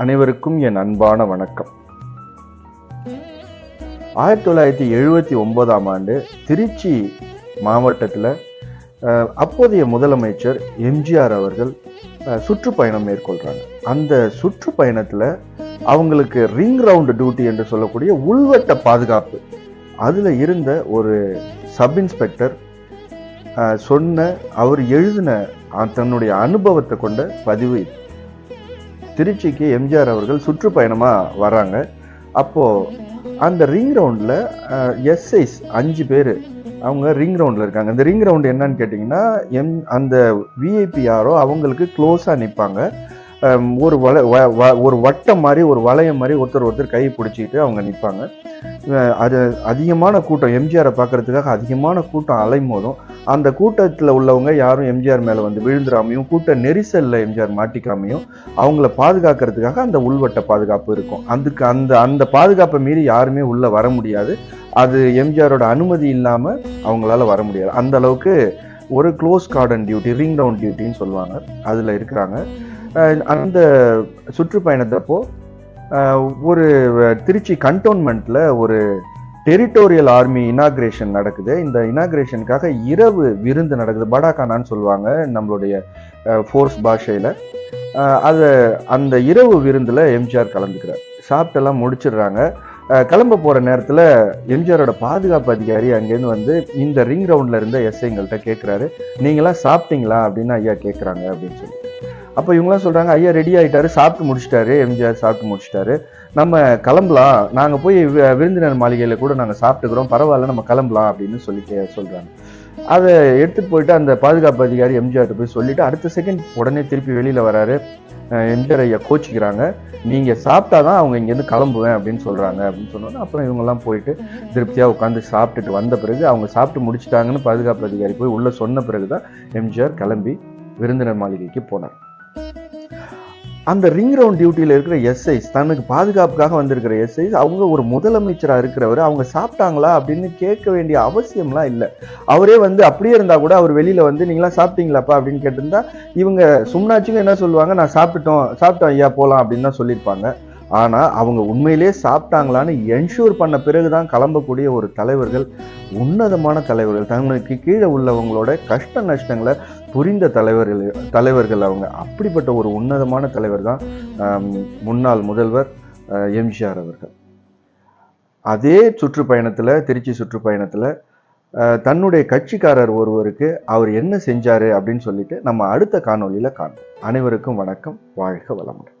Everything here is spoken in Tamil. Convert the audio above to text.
அனைவருக்கும் என் அன்பான வணக்கம். ஆயிரத்தி தொள்ளாயிரத்தி எழுபத்தி ஒன்பதாம் ஆண்டு திருச்சி மாவட்டத்தில் அப்போதைய முதலமைச்சர் எம்ஜிஆர் அவர்கள் சுற்றுப்பயணம் மேற்கொள்கிறாங்க அந்த சுற்றுப்பயணத்தில் அவங்களுக்கு ரிங் ரவுண்டு டியூட்டி என்று சொல்லக்கூடிய உள்வட்ட பாதுகாப்பு. அதில் இருந்த ஒரு சப் இன்ஸ்பெக்டர் சொன்ன அவர் எழுதின தன்னுடைய அனுபவத்தை கொண்ட பதிவு இது. திருச்சிக்கு எம்ஜிஆர் அவர்கள் சுற்றுப்பயணமாக வராங்க. அப்போது அந்த ரிங் ரவுண்டில் எஸ்ஐஸ் அஞ்சு பேர் அவங்க ரிங் ரவுண்டில் இருக்காங்க. இந்த ரிங் ரவுண்டு என்னன்னு கேட்டிங்கன்னா எம் அந்த விஐபி யாரோ அவங்களுக்கு க்ளோஸாக நிற்பாங்க ஒரு வள வ- வ- ஒரு வட்டம் மாதிரி ஒரு வளையம் மாதிரி ஒருத்தர் ஒருத்தர் கை பிடிச்சிக்கிட்டு அவங்க நிற்பாங்க அது அதிகமான கூட்டம் எம்ஜிஆரை பார்க்கறதுக்காக அதிகமான கூட்டம் அலைமோதும். அந்த கூட்டத்தில் உள்ளவங்க யாரும் எம்ஜிஆர் மேலே வந்து விழுந்துடாமையும் கூட்ட நெரிசலில் எம்ஜிஆர் மாட்டிக்காமையும் அவங்கள பாதுகாக்கிறதுக்காக அந்த உள்வட்ட பாதுகாப்பு இருக்கும். அதுக்கு அந்த அந்த பாதுகாப்பை மீறி யாருமே உள்ளே வர முடியாது. அது எம்ஜிஆரோட அனுமதி இல்லாமல் அவங்களால வர முடியாது. அந்த அளவுக்கு ஒரு close cordon duty ring down டியூட்டின்னு சொல்லுவாங்க. அதில் இருக்கிறாங்க. அந்த சுற்றுப்பயணத்தப்போ ஒரு திருச்சி கண்டோன்மெண்ட்டில் ஒரு டெரிட்டோரியல் ஆர்மி இனாக்ரேஷன் நடக்குது. இந்த இனாக்ரேஷனுக்காக இரவு விருந்து நடக்குது. படாகானான்னு சொல்லுவாங்க நம்மளுடைய ஃபோர்ஸ் பாஷையில். அதை அந்த இரவு விருந்தில் எம்ஜிஆர் கலந்துக்கிறார். சாப்பிட்டெல்லாம் முடிச்சிடுறாங்க. கிளம்ப போகிற நேரத்தில் எம்ஜிஆரோட பாதுகாப்பு அதிகாரி அங்கேருந்து வந்து இந்த ரிங் ரவுண்டில் இருந்த எஸ்ஐங்கள்கிட்ட கேட்குறாரு நீங்களாம் சாப்பிட்டீங்களா? அப்படின்னு ஐயா கேட்குறாங்க அப்படின்னு சொல்லி. அப்போ இவங்களாம் சொல்கிறாங்க ஐயா ரெடி ஆகிட்டாரு சாப்பிட்டு முடிச்சிட்டாரு. எம்ஜிஆர் சாப்பிட்டு முடிச்சிட்டாரு. நம்ம கிளம்பலாம். நாங்கள் போய் வி- விருந்தினர் மாளிகையில் கூட நாங்கள் சாப்பிட்டுக்கிறோம். பரவாயில்ல நம்ம கிளம்பலாம் அப்படின்னு சொல்லி சொல்கிறாங்க அதை எடுத்துகிட்டு போயிட்டு அந்த பாதுகாப்பு அதிகாரி எம்ஜிஆர்ட்ட போய் சொல்லிவிட்டு அடுத்த செகண்ட் உடனே திருப்பி வெளியில் வராரு. எம்ஜிஆர் ஐயா கோச்சிக்கிறாங்க. நீங்கள் சாப்பிட்டா தான் அவங்க இங்கேருந்து கிளம்புவேன் அப்படின்னு சொல்கிறாங்க அப்படின்னு சொன்னோன்னே அப்புறம் இவங்கெல்லாம் போயிட்டு திருப்தியாக உட்காந்து சாப்பிட்டுட்டு வந்த பிறகு அவங்க சாப்பிட்டு முடிச்சிட்டாங்கன்னு பாதுகாப்பு அதிகாரி போய் உள்ளே சொன்ன பிறகு தான் எம்ஜிஆர் கிளம்பி விருந்தினர் மாளிகைக்கு போனார். அந்த ரிங் ரவுண்ட் டியூட்டியில் இருக்கிற எஸ்ஐஸ் தனக்கு பாதுகாப்புக்காக வந்திருக்கிற எஸ்ஐஸ் அவங்க ஒரு முதலமைச்சராக இருக்கிறவர் அவங்க சாப்பிட்டாங்களா அப்படின்னு கேட்க வேண்டிய அவசியம்லாம் இல்லை. அவரே வந்து அப்படியே இருந்தால் கூட அவர் வெளியில் வந்து நீங்களாம் சாப்பிட்டீங்களாப்பா? அப்படின்னு கேட்டிருந்தா இவங்க சும்னாச்சுங்க என்ன சொல்லுவாங்க நான் சாப்பிட்டோம் சாப்பிட்டோம் ஐயா போகலாம் அப்படின்னு தான் சொல்லியிருப்பாங்க. ஆனால் அவங்க உண்மையிலேயே சாப்பிட்டாங்களான்னு என்ஷூர் பண்ண பிறகு தான் கிளம்பக்கூடிய ஒரு தலைவர்கள் உன்னதமான தலைவர்கள் தங்களுக்கு கீழே உள்ளவங்களோட கஷ்ட நஷ்டங்களை புரிந்த தலைவர்கள் தலைவர்கள் அவங்க. அப்படிப்பட்ட ஒரு உன்னதமான தலைவர் தான் முன்னாள் முதல்வர் எம்ஜிஆர் அவர்கள். அதே சுற்றுப்பயணத்தில் திருச்சி சுற்றுப்பயணத்தில் தன்னுடைய கட்சிக்காரர் ஒருவருக்கு அவர் என்ன செஞ்சாரு அப்படின்னு சொல்லிட்டு நம்ம அடுத்த காணொளியில் காண்போம். அனைவருக்கும் வணக்கம் வாழ்க வளமுடன்.